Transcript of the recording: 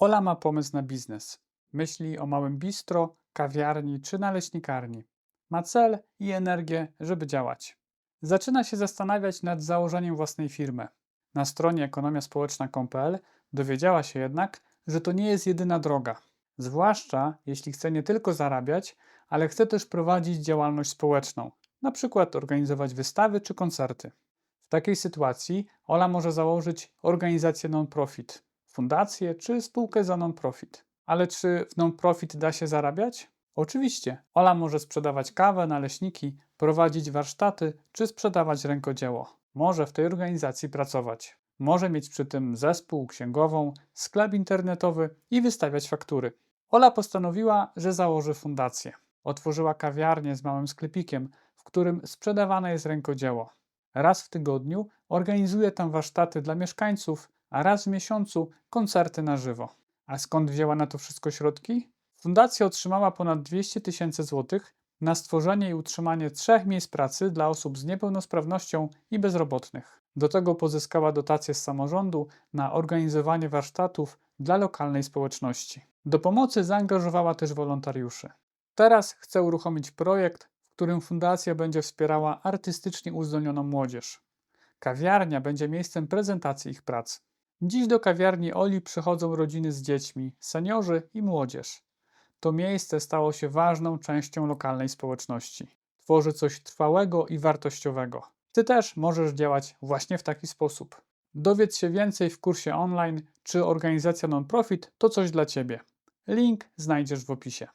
Ola ma pomysł na biznes. Myśli o małym bistro, kawiarni czy naleśnikarni. Ma cel i energię, żeby działać. Zaczyna się zastanawiać nad założeniem własnej firmy. Na stronie ekonomiaspołeczna.pl dowiedziała się jednak, że to nie jest jedyna droga. Zwłaszcza jeśli chce nie tylko zarabiać, ale chce też prowadzić działalność społeczną, na przykład organizować wystawy czy koncerty. W takiej sytuacji Ola może założyć organizację non-profit, fundację czy spółkę za non-profit. Ale czy w non-profit da się zarabiać? Oczywiście. Ola może sprzedawać kawę, naleśniki, prowadzić warsztaty czy sprzedawać rękodzieło. Może w tej organizacji pracować. Może mieć przy tym zespół, księgową, sklep internetowy i wystawiać faktury. Ola postanowiła, że założy fundację. Otworzyła kawiarnię z małym sklepikiem, w którym sprzedawane jest rękodzieło. Raz w tygodniu organizuje tam warsztaty dla mieszkańców, a raz w miesiącu koncerty na żywo. A skąd wzięła na to wszystko środki? Fundacja otrzymała ponad 200 tysięcy złotych na stworzenie i utrzymanie trzech miejsc pracy dla osób z niepełnosprawnością i bezrobotnych. Do tego pozyskała dotacje z samorządu na organizowanie warsztatów dla lokalnej społeczności. Do pomocy zaangażowała też wolontariuszy. Teraz chce uruchomić projekt, w którym fundacja będzie wspierała artystycznie uzdolnioną młodzież. Kawiarnia będzie miejscem prezentacji ich prac. Dziś do kawiarni Oli przychodzą rodziny z dziećmi, seniorzy i młodzież. To miejsce stało się ważną częścią lokalnej społeczności. Tworzy coś trwałego i wartościowego. Ty też możesz działać właśnie w taki sposób. Dowiedz się więcej w kursie online, czy organizacja non-profit to coś dla Ciebie. Link znajdziesz w opisie.